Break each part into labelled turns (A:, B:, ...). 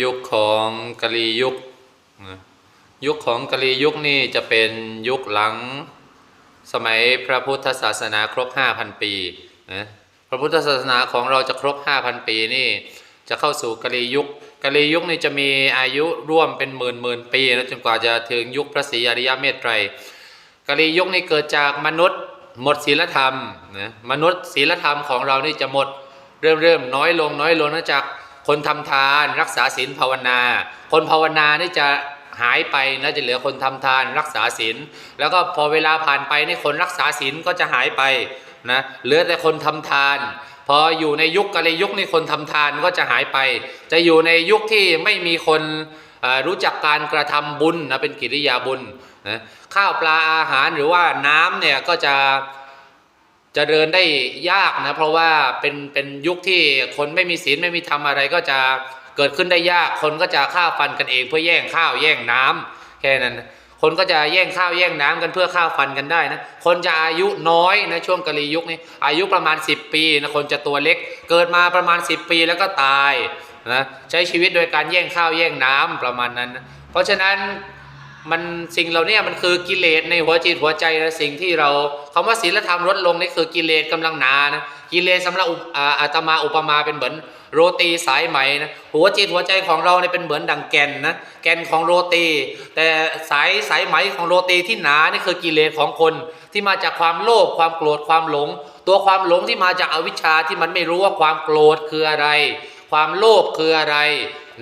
A: ยุคของกะลียุค ยุคของกะลียุคนี่จะเป็นยุคหลังสมัยพระพุทธศาสนาครบ 5,000 ปีนะพระพุทธศาสนาของเราจะครบ 5,000 ปีนี่จะเข้าสู่กะลียุคกะลียุคนี่จะมีอายุร่วมเป็นหมื่นหมื่นปีนะจนกว่าจะถึงยุคพระศรีอริยเมตไตรกะลียุคนี้เกิดจากมนุษย์หมดศีลธรรมนะมนุษย์ศีลธรรมของเรานี่จะหมดเริ่มเริ่มน้อยลงน้อยลงนื่องจาก คนทำทานรักษาศีลภาวนา คนภาวนานี่จะหายไปนะจะเหลือคนทำทานรักษาศีลแล้วก็พอเวลาผ่านไปนี่คนรักษาศีลก็จะหายไปนะเหลือแต่คนทำทาน พออยู่ในยุคกะลียุคนี่คนทำทานก็จะหายไป จะอยู่ในยุคที่ไม่มีคนรู้จักการกระทำบุญนะเป็นกิริยาบุญนะข้าวปลาอาหารหรือว่าน้ำเนี่ยก็จะ จะเดินได้ยากนะเพราะว่าเป็นเป็นยุคที่คนไม่มีศีลไม่มีธรรมอะไรก็จะเกิดขึ้นได้ยาก คนก็จะฆ่าฟันกันเองเพื่อแย่งข้าวแย่งน้ำแค่นั้น คนก็จะแย่งข้าวแย่งน้ำกันเพื่อข้าฟันกันได้นะคนจะอายุน้อยนะช่วงกะลียุคนี้อายุประมาณ 10 ปีนะคนจะตัวเล็ก เกิดมาประมาณ 10 ปีแล้วก็ตายนะใช้ชีวิตโดยการแย่งข้าวแย่งน้ำประมาณนั้นนะเพราะฉะนั้น มันสิ่งเหล่านี้มันคือกิเลสในหัวจิตหัวใจนะสิ่งที่เราคำว่าศีลธรรมลดลงนี่คือกิเลสกำลังหนานะกิเลสสำหรับอุปอ่าตมาอุปมาเป็นเหมือนโรตีสายไหมนะหัวจิตหัวใจของเราเนี่ยเป็นเหมือนดังแกนนะแกนของโรตี แต่สายสายไหมของโรตีที่หนานี่คือกิเลสของคนที่มาจากความโลภความโกรธความหลง ตัวความหลงที่มาจากอวิชชาที่มันไม่รู้ว่าความโกรธคืออะไร ความโลภคืออะไร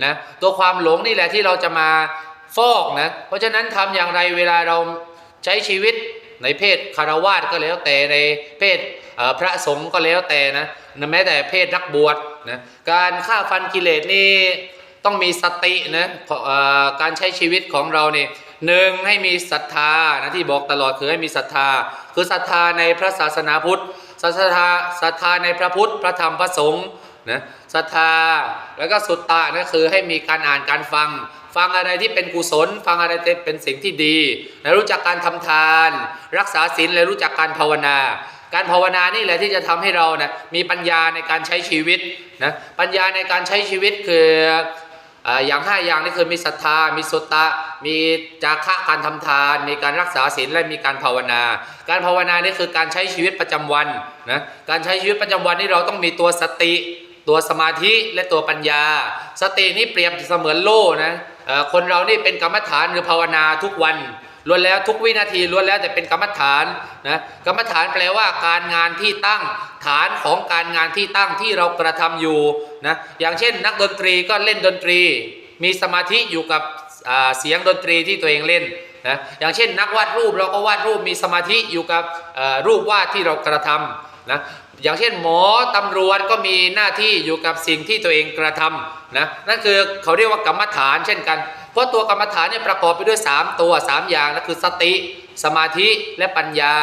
A: นะตัวความหลงนี่แหละที่เราจะมา ฟอกนะเพราะฉะนั้นทำอย่างไรเวลาเราใช้ชีวิตในเพศคารวาสก็แล้วแต่ในเพศพระสงฆ์ก็แล้วแต่นะแม้แต่เพศนักบวชนะการฆ่าฟันกิเลสนี่ต้องมีสตินะการใช้ชีวิตของเราเนี่ยหนึ่งให้มีศรัทธานะที่บอกตลอดคือให้มีศรัทธา คือศรัทธาในพระศาสนาพุทธศรัทธาศรัทธาในพระพุทธพระธรรมพระสงฆ์ นะศรัทธาแล้วก็สุตตะนะคือให้มีการอ่านการฟัง ฟังอะไรที่เป็นกุศล ฟังอะไรที่เป็นสิ่งที่ดีและรู้จักการทำทาน รักษาศีลและรู้จักการภาวนา การภาวนานี่แหละที่จะทำให้เรานะมีปัญญาในการใช้ชีวิตนะปัญญาในการใช้ชีวิตคืออย่างห้าอย่างนี่คือมีศรัทธา มีสุตตะ มีจาคะการทำทาน มีการรักษาศีล และมีการภาวนา การภาวนานี่คือการใช้ชีวิตประจำวันนะ การใช้ชีวิตประจำวันนี่เราต้องมีตัวสติ ตัวสมาธิและตัวปัญญา สตินี่เปรียบเสมือนโล่นะคนเรานี่เป็นกรรมฐานหรือภาวนาทุกวันล้วนแล้วทุกวินาทีล้วนแล้วแต่เป็นกรรมฐานนะกรรมฐานแปลว่าการงานที่ตั้งฐานของการงานที่ตั้งที่เรากระทำอยู่นะอย่างเช่น นักดนตรีก็เล่นดนตรี มีสมาธิอยู่กับเสียงดนตรีที่ตัวเองเล่นนะอย่างเช่น นักวาดรูปเราก็วาดรูปมีสมาธิอยู่กับรูปวาดที่เรากระทำนะ อย่างเช่นหมอตำรวจก็มีหน้าที่อยู่กับสิ่งที่ตัวเองกระทำนะนั่นคือเขาเรียกว่ากรรมฐานเช่นกัน เพราะตัวกรรมฐานเนี่ยประกอบไปด้วย 3 ตัว 3 อย่างนั่นคือสติ สมาธิและปัญญา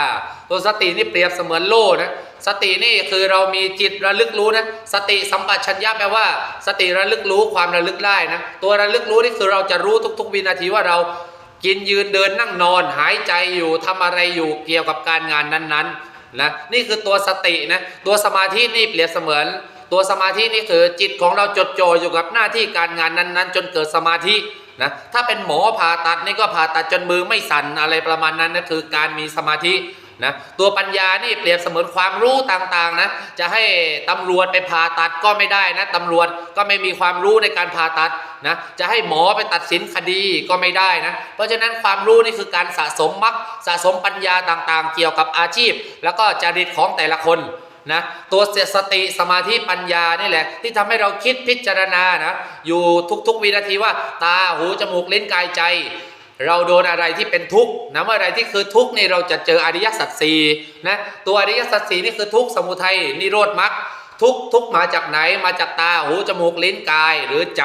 A: ตัวสตินี่เปรียบเสมือนโล่นะสตินี่คือเรามีจิตระลึกรู้นะสติสัมปชัญญะแปลว่า สติระลึกรู้ความระลึกได้นะตัวระลึกรู้นี่คือเราจะรู้ทุก ๆ วินาทีว่าเรากินยืนเดินนั่งนอนหายใจอยู่ทำอะไรอยู่เกี่ยวกับการงานนั้นๆ นะนี่คือตัวสตินะตัวสมาธินี่เปรียบเสมือน ตัวสมาธินี่คือจิตของเราจดจ่ออยู่กับหน้าที่การงานนั้นๆ จนเกิดสมาธินะถ้าเป็นหมอผ่าตัดนี่ก็ผ่าตัดจนมือไม่สั่นอะไรประมาณนั้นนะคือการมีสมาธิ นะตัวปัญญานี่เปรียบเสมือนความรู้ต่างๆนะจะให้ตำรวจไปผ่าตัดก็ไม่ได้นะตำรวจก็ไม่มีความรู้ในการผ่าตัดนะจะให้หมอไปตัดสินคดีก็ไม่ได้นะเพราะฉะนั้นความรู้นี่คือการสะสมมรรคสะสมปัญญาต่างๆ เกี่ยวกับอาชีพ แล้วก็จริตของแต่ละคนนะตัวสติสมาธิปัญญานี่แหละ ที่ทำให้เราคิดพิจารณานะอยู่ทุกๆวินาทีว่าตาหูจมูกลิ้นกายใจ เราโดนอะไรที่เป็นทุกข์นะเมื่ออะไรที่คือทุกข์นี่เราจะเจออริยสัจสี่นะตัวอริยสัจสี่นี่คือทุกข์สมุทัยนิโรธมรรคทุกข์ทุกข์มาจากไหนมาจากตาหูจมูกลิ้นกายหรือใจ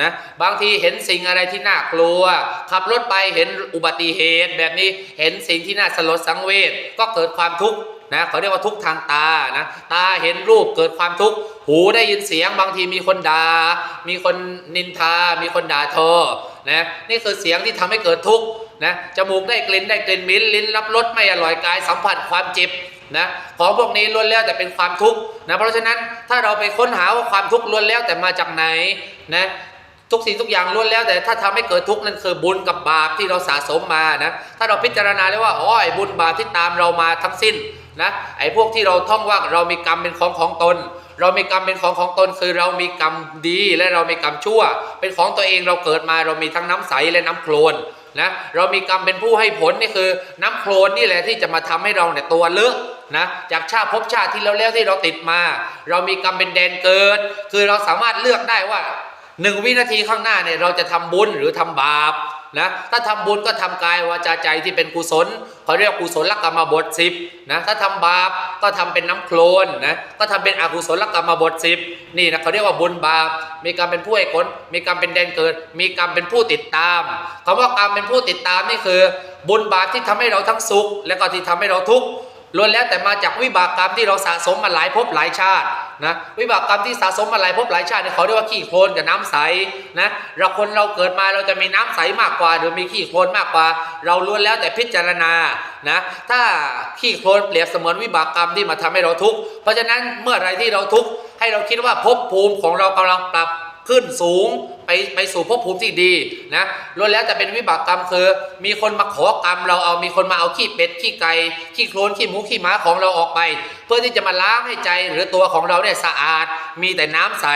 A: นะบางทีเห็นสิ่งอะไรที่น่ากลัว ขับรถไปเห็นอุบัติเหตุแบบนี้เห็นสิ่งที่น่าสลดสังเวชก็เกิดความทุกข์นะเขาเรียกว่าทุกทางตานะตาเห็นรูปเกิดความทุกข์หูได้ยินเสียงบางทีมีคนด่ามีคนนินทา มีคนด่าทอนะนี่คือเสียงที่ทำให้เกิดทุกข์นะจมูกได้กลิ่นได้กลิ่นมิ้นลิ้นรับรสไม่อร่อยกายสัมผัสความเจ็บนะของพวกนี้ล้วนแล้วแต่เป็นความทุกข์นะเพราะฉะนั้นถ้าเราไปค้นหาว่าความทุกข์ล้วนแล้วแต่มาจากไหนนะทุกสิ่งทุกอย่างล้วนแล้วแต่ถ้าทำให้เกิดทุกข์นั่นคือบุญกับบาปที่เราสะสมมานะถ้าเราพิจารณาแล้วว่าอ๋อบุญบาปที่ตามเรามาทั้งสิ้น นะไอ้พวกที่เราท่องว่าเรามีกรรมเป็นของของตน เรามีกรรมเป็นของของตน คือเรามีกรรมดีและเรามีกรรมชั่ว เป็นของตัวเองเราเกิดมาเรามีทั้งน้ำใสและน้ำโคลนนะเรามีกรรมเป็นผู้ให้ผลนี่คือ น้ำโคลนนี่แหละที่จะมาทำให้เราเนี่ยตัวเลอะนะจากชาติภพชาติที่แล้วแล้วที่เราติดมา เรามีกรรมเป็นแดนเกิด คือเราสามารถเลือกได้ว่าหนึ่งวินาทีข้างหน้าเนี่ยเราจะทำบุญหรือทำบาป นะถ้าทำบุญก็ทำกายวาจาใจที่เป็นกุศลเขาเรียกกุศลกรรมบทสิบนะถ้าทำบาปก็ทำเป็นน้ำโคลนนะก็ทำเป็นอกุศลกรรมบทสิบนี่นะเขาเรียกว่าบุญบาปมีกรรมเป็นผู้ให้ผลมีกรรมเป็นแดนเกิด มีกรรมเป็นผู้ติดตามคำว่ากรรมเป็นผู้ติดตามนี่คือ บุญบาปที่ทำให้เราทั้งสุข และก็ที่ทำให้เราทุกข์ล้วนแล้วแต่มาจากวิบากกรรมที่เราสะสมมาหลายภพหลายชาติ นะวิบากกรรมที่สะสมมาหลายภพหลายชาติเนี่ยเขาเรียกว่าขี้โคลนกับน้ำใสนะเราคนเราเกิดมาเราจะมีน้ำใสมากกว่า หรือมีขี้โคลนมากกว่า เราล้วนแล้วแต่พิจารณานะถ้าขี้โคลนเปรียบเสมือนวิบากกรรมที่มาทำให้เราทุกข์เพราะฉะนั้นเมื่อไรที่เราทุกข์ให้เราคิดว่าภพภูมิของเรากำลังปรับขึ้นสูง ไปไปสู่ภพภูมิที่ดีนะล้วนแล้วแต่เป็นวิบากกรรมคือ มีคนมาขอกรรมเราเอามีคนมาเอาขี้เป็ดขี้ไก่ขี้โคลนขี้หมูขี้หมาของเราออกไป เพื่อที่จะมาล้างให้ใจหรือตัวของเราเนี่ยสะอาด มีแต่น้ำใส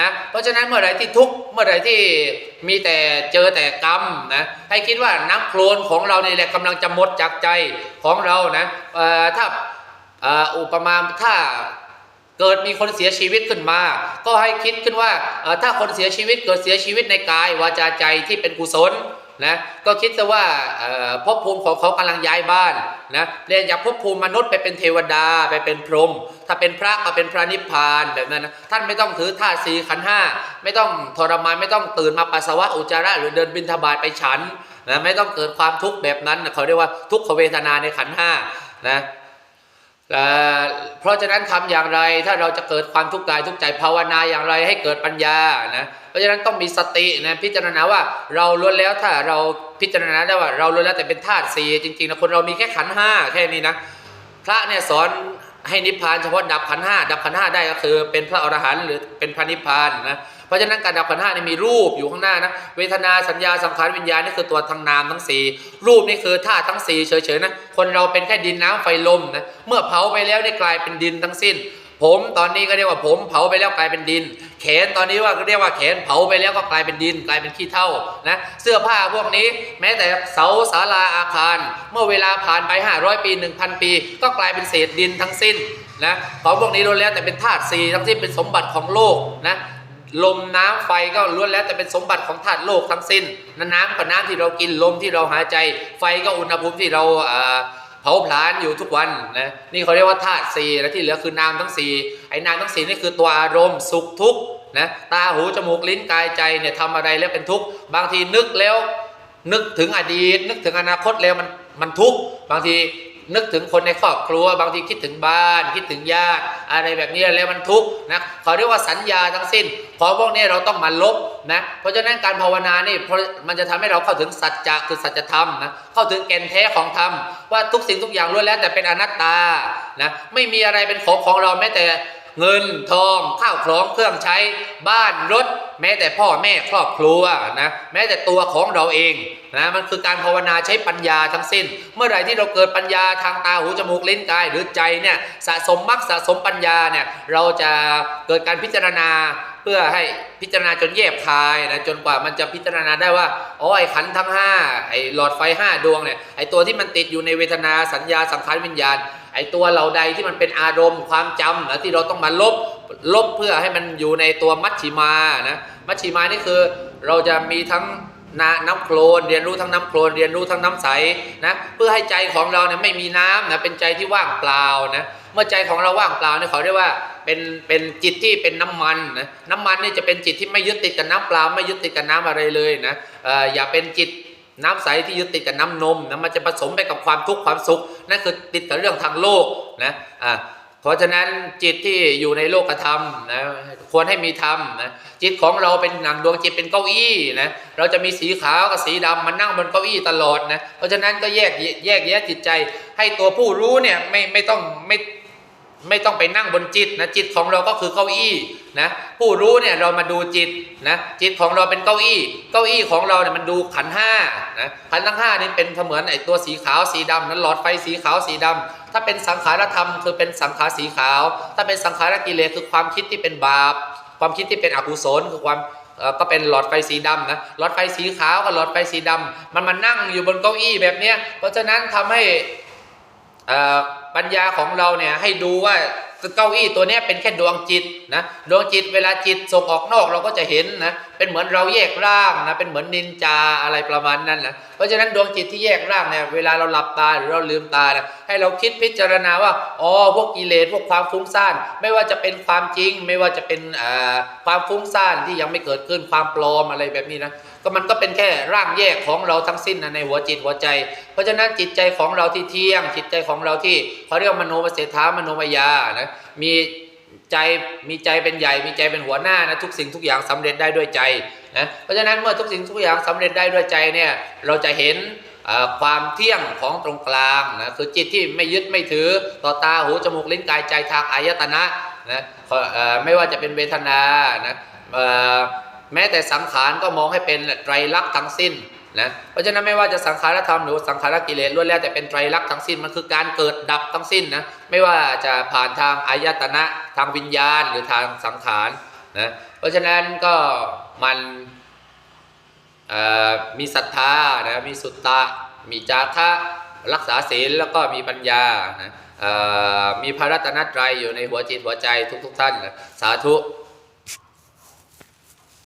A: นะเพราะฉะนั้นเมื่อไรที่ทุกเมื่อไรที่มีแต่เจอแต่กรรมนะให้คิดว่าน้ำโคลนของเราเนี่ยแหละกำลังจะหมดจากใจของเรานะถ้าอุปมาถ้า เกิดมีคนเสียชีวิตขึ้นมา ก็ให้คิดขึ้นว่าถ้าคนเสียชีวิตเกิดเสียชีวิตในกายวาจาใจที่เป็นกุศลนะก็คิดซะว่าภพภูมิของเขากำลังย้ายบ้านนะเรียนจากภพภูมิมนุษย์ไปเป็นเทวดาไปเป็นพรหมถ้าเป็นพระก็เป็นพระนิพพานแบบนั้นนะท่านไม่ต้องถือท่าสีขันห้าไม่ต้องทรมานไม่ต้องตื่นมาปัสสาวะอุจจาระหรือเดินบิณฑบาตไปฉันนะไม่ต้องเกิดความทุกข์แบบนั้นนะเขาเรียกว่าทุกขเวทนาในขันห้านะ เพราะฉะนั้นทำอย่างไรถ้าเราจะเกิดความทุกข์กายทุกข์ใจภาวนาอย่างไรให้เกิดปัญญานะเพราะฉะนั้นต้องมีสตินะพิจารณาว่าเราล้วนแล้วถ้าเราพิจารณาได้ว่าเราล้วนแล้วแต่เป็นธาตุสี่จริงๆนะคนเรามีแค่ขันห้าแค่นี้นะพระเนี่ยสอนให้นิพพานเฉพาะดับขันห้าดับขันห้าได้ก็คือ เป็นพระอรหันต์หรือเป็นพระนิพพานนะ เพราะฉะนั้นการดับขันธ์ห้านี่มีรูปอยู่ข้างหน้านะเวทนาสัญญาสังขารวิญญาณนี่คือตัวทางนามทั้งสี่รูปนี่คือธาตุทั้งสี่เฉยๆนะคนเราเป็นแค่ดินน้ำไฟลมนะเมื่อเผาไปแล้วได้กลายเป็นดินทั้งสิ้น ผมตอนนี้ก็เรียกว่าผมเผาไปแล้วกลายเป็นดิน แขนตอนนี้ว่าก็เรียกว่าแขนเผาไปแล้วก็กลายเป็นดิน กลายเป็นขี้เถ้านะเสื้อผ้าพวกนี้ แม้แต่เสาศาลาอาคาร เมื่อเวลาผ่านไป 500 ปี 1,000 ปี ก็กลายเป็นเศษดินทั้งสิ้นนะของพวกนี้ล้วนแล้วแต่เป็นธาตุสีทั้งสิ้นเป็นสมบัติของโลกนะ ลมน้ำไฟก็ล้วนแล้วแต่เป็นสมบัติของธาตุโลกทั้งสิ้นน้ำก็น้ำที่เรากินลมที่เราหายใจ ไฟก็อุณหภูมิที่เราอ่าเผาผลาญอยู่ทุกวันนะนี่เขาเรียกว่าธาตุสี่และที่เหลือคือนามทั้งสี่ไอ้นามทั้งสี่นี่คือตัวอารมณ์สุขทุกข์นะตาหูจมูกลิ้นกายใจเนี่ยทำอะไรแล้วเป็นทุกข์บางทีนึกแล้วนึกถึงอดีต นึกถึงอนาคตแล้วมันมันทุกข์บางที นึกถึงคนในครอบครัว บางทีคิดถึงบ้าน คิดถึงญาติอะไรแบบนี้แล้วมันทุกข์นะเขาเรียกว่าสัญญาทั้งสิ้นของพวกนี้เราต้องมาลบนะเพราะฉะนั้นการภาวนานี่เพราะมันจะทำให้เราเข้าถึงสัจจะคือสัจธรรมนะเข้าถึงแก่นแท้ของธรรมว่าทุกสิ่งทุกอย่างล้วนแล้วแต่เป็นอนัตตานะไม่มีอะไรเป็นของของเราแม้แต่ เงินทองข้าวของเครื่องใช้บ้านรถ แม้แต่พ่อแม่ครอบครัวนะแม้แต่ตัวของเราเองนะมันคือการภาวนาใช้ปัญญาทั้งสิ้น เมื่อไหร่ที่เราเกิดปัญญาทางตาหูจมูกลิ้นกายหรือใจเนี่ยสะสมมรรคสะสมปัญญาเนี่ยเราจะเกิดการพิจารณา เพื่อให้พิจารณาจนแยบคายนะจนกว่ามันจะพิจารณาได้ว่าอ๋อไอ้ขันทั้งห้าไอ้หลอดไฟห้าดวงเนี่ยไอ้ตัวที่มันติดอยู่ในเวทนาสัญญาสังขารวิญญาณ ไอ้ตัวเหล่าใดที่มันเป็นอารมณ์ความจำนะที่เราต้องมาลบลบเพื่อให้มันอยู่ในตัวมัชชิมานะมัชชิมานี่คือเราจะมีทั้งน้ำน้ำโคลนเรียนรู้ทั้งน้ำโคลนเรียนรู้ทั้งน้ำใสนะเพื่อให้ใจของเราเนี่ยไม่มีน้ำนะเป็นใจที่ว่างเปล่านะเมื่อใจของเราว่างเปล่าเนี่ยเขาเรียกว่า เป็นเป็นจิตที่เป็นน้ำมันนะน้ำมันนี่จะเป็นจิตที่ไม่ยึดติดกับน้ำเปล่าไม่ยึดติดกับน้ำอะไรเลยนะอย่าเป็นจิตน้ำใสที่ยึดติดกับน้ำนมนะมันจะผสมไปกับความทุกข์ความสุขนั่นคือติดกับเรื่องทางโลกนะอ่าเพราะฉะนั้นจิตที่อยู่ในโลกธรรมนะควรให้มีธรรมนะจิตของเราเป็นหนังดวงจิตเป็นเก้าอี้นะเราจะมีสีขาวกับสีดำมันนั่งบนเก้าอี้ตลอดนะเพราะฉะนั้นก็แยกแยกแยะจิตใจให้ตัวผู้รู้เนี่ยไม่ไม่ต้องไม่ ไม่ต้องไปนั่งบนจิตนะจิตของเราก็คือเก้าอี้นะผู้รู้เนี่ยเรามาดูจิตนะจิตของเราเป็นเก้าอี้ เก้าอี้ของเราเนี่ยมันดูขันห้านะขันทั้งห้านี่เป็นเสมือนไอตัวสีขาวสีดำนั้นหลอดไฟสีขาวสีดำถ้าเป็นสังขารธรรมคือเป็นสังขารสีขาว ถ้าเป็นสังขารกิเลสคือความคิดที่เป็นบาป ความคิดที่เป็นอกุศลคือความก็เป็นหลอดไฟสีดำนะหลอดไฟสีขาวกับหลอดไฟสีดำมันมานั่งอยู่บนเก้าอี้แบบเนี้ยเพราะฉะนั้นทำให้อ่อ ปัญญาของเราเนี่ยให้ดูว่าเก้าอี้ตัวนี้เป็นแค่ดวงจิตนะดวงจิตเวลาจิตส่งออกนอกเราก็จะเห็นนะเป็นเหมือนเราแยกร่างนะเป็นเหมือนนินจาอะไรประมาณนั้นนะเพราะฉะนั้นดวงจิตที่แยกร่างเนี่ยเวลาเราหลับตาหรือเราลืมตานี่ยให้เราคิดพิจารณาว่าอ๋อพวกกิเลสพวกความฟุ้งซ่านไม่ว่าจะเป็นความจริง ไม่ว่าจะเป็นเอ่อความฟุ้งซ่านที่ยังไม่เกิดขึ้นความปลอมอะไรแบบนี้นะ ก็มันก็เป็นแค่ร่างแยกของเราทั้งสิ้นนะในหัวจิตหัวใจ เพราะฉะนั้นจิตใจของเราที่เที่ยง จิตใจของเราที่เขาเรียกมโนมเสถามโนมยานะมีใจมีใจเป็นใหญ่มีใจเป็นหัวหน้านะทุกสิ่งทุกอย่างสำเร็จได้ด้วยใจนะเพราะฉะนั้นเมื่อทุกสิ่งทุกอย่างสำเร็จได้ด้วยใจเนี่ยเราจะเห็นความเที่ยงของตรงกลางนะคือจิตที่ไม่ยึดไม่ถือต่อตาหูจมูกลิ้นกายใจทางอายตนะนะไม่ว่าจะเป็นเวทนานะ แม้แต่สังขารก็มองให้เป็นไตรลักษณ์ทั้งสิ้นนะเพราะฉะนั้นไม่ว่าจะสังขารธรรมหรือสังขารกิเลสล้วนแล้วแต่เป็นไตรลักษณ์ทั้งสิ้นมันคือการเกิดดับทั้งสิ้นนะไม่ว่าจะผ่านทางอายตนะทางวิญญาณหรือทางสังขารนะเพราะฉะนั้นก็มันมีศรัทธานะมีสุตตะ มีจาคะรักษาศีลแล้วก็มีปัญญานะมีพระรัตนตรัยอยู่ในหัวจิตหัวใจทุกๆท่านนะสาธุ